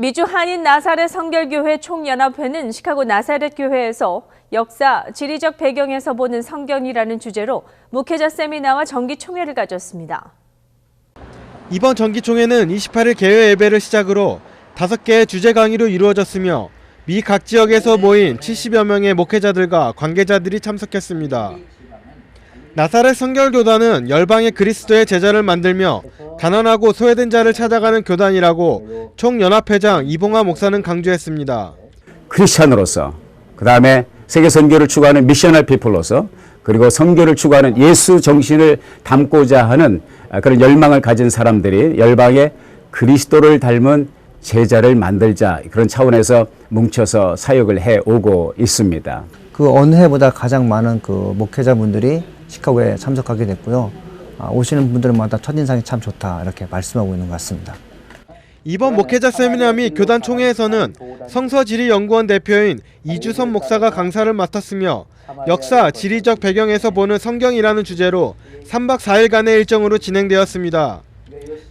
미주 한인 나사렛 성결교회 총연합회는 시카고 나사렛 교회에서 역사, 지리적 배경에서 보는 성경이라는 주제로 목회자 세미나와 정기 총회를 가졌습니다. 이번 정기총회는 28일 개회 예배를 시작으로 5개의 주제 강의로 이루어졌으며 미 각 지역에서 모인 70여 명의 목회자들과 관계자들이 참석했습니다. 나사렛 성결교단은 열방의 그리스도의 제자를 만들며 가난하고 소외된 자를 찾아가는 교단이라고 총연합회장 이봉화 목사는 강조했습니다. 크리스찬으로서 그 다음에 세계 선교를 추구하는 미셔널 피플로서 그리고 선교를 추구하는 예수 정신을 담고자 하는 아, 그런 열망을 가진 사람들이 열방에 그리스도를 닮은 제자를 만들자 그런 차원에서 뭉쳐서 사역을 해 오고 있습니다. 그 어느 해보다 가장 많은 그 목회자분들이 시카고에 참석하게 됐고요. 아, 오시는 분들마다 첫인상이 참 좋다 이렇게 말씀하고 있는 것 같습니다. 이번 목회자 세미나 및 교단 총회에서는 성서지리연구원 대표인 이주선 목사가 강사를 맡았으며 역사, 지리적 배경에서 보는 성경이라는 주제로 3박 4일간의 일정으로 진행되었습니다.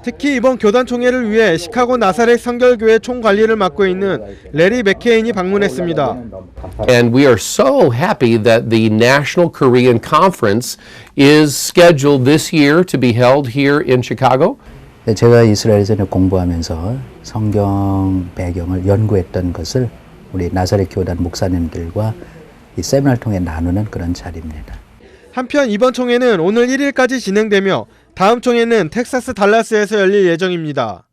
특히 이번 교단 총회를 위해 시카고 나사렛 성결교회 총관리를 맡고 있는 레리 맥케인이 방문했습니다. And we are so happy that the National Korean Conference is scheduled this year to be held here in Chicago. 네, 제가 이스라엘에서 공부하면서 성경 배경을 연구했던 것을 우리 나사렛 교단 목사님들과 이 세미나를 통해 나누는 그런 자리입니다. 한편 이번 총회는 오늘 1일까지 진행되며 다음 총회는 텍사스 달라스에서 열릴 예정입니다.